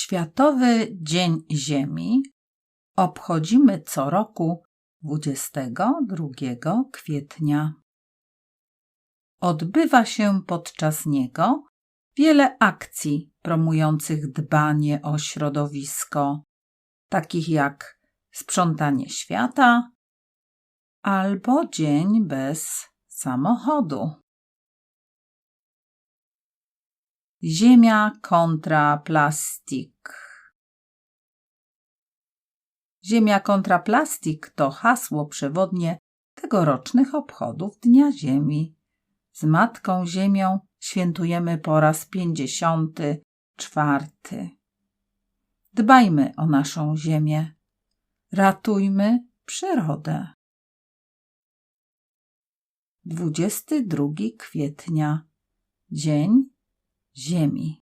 Światowy Dzień Ziemi obchodzimy co roku 22 kwietnia. Odbywa się podczas niego wiele akcji promujących dbanie o środowisko, takich jak sprzątanie świata albo dzień bez samochodu. Ziemia kontra plastik. Ziemia kontra plastik to hasło przewodnie tegorocznych obchodów Dnia Ziemi. Z Matką Ziemią świętujemy po raz pięćdziesiąty czwarty. Dbajmy o naszą Ziemię. Ratujmy przyrodę. 22 kwietnia Dzień Ziemi.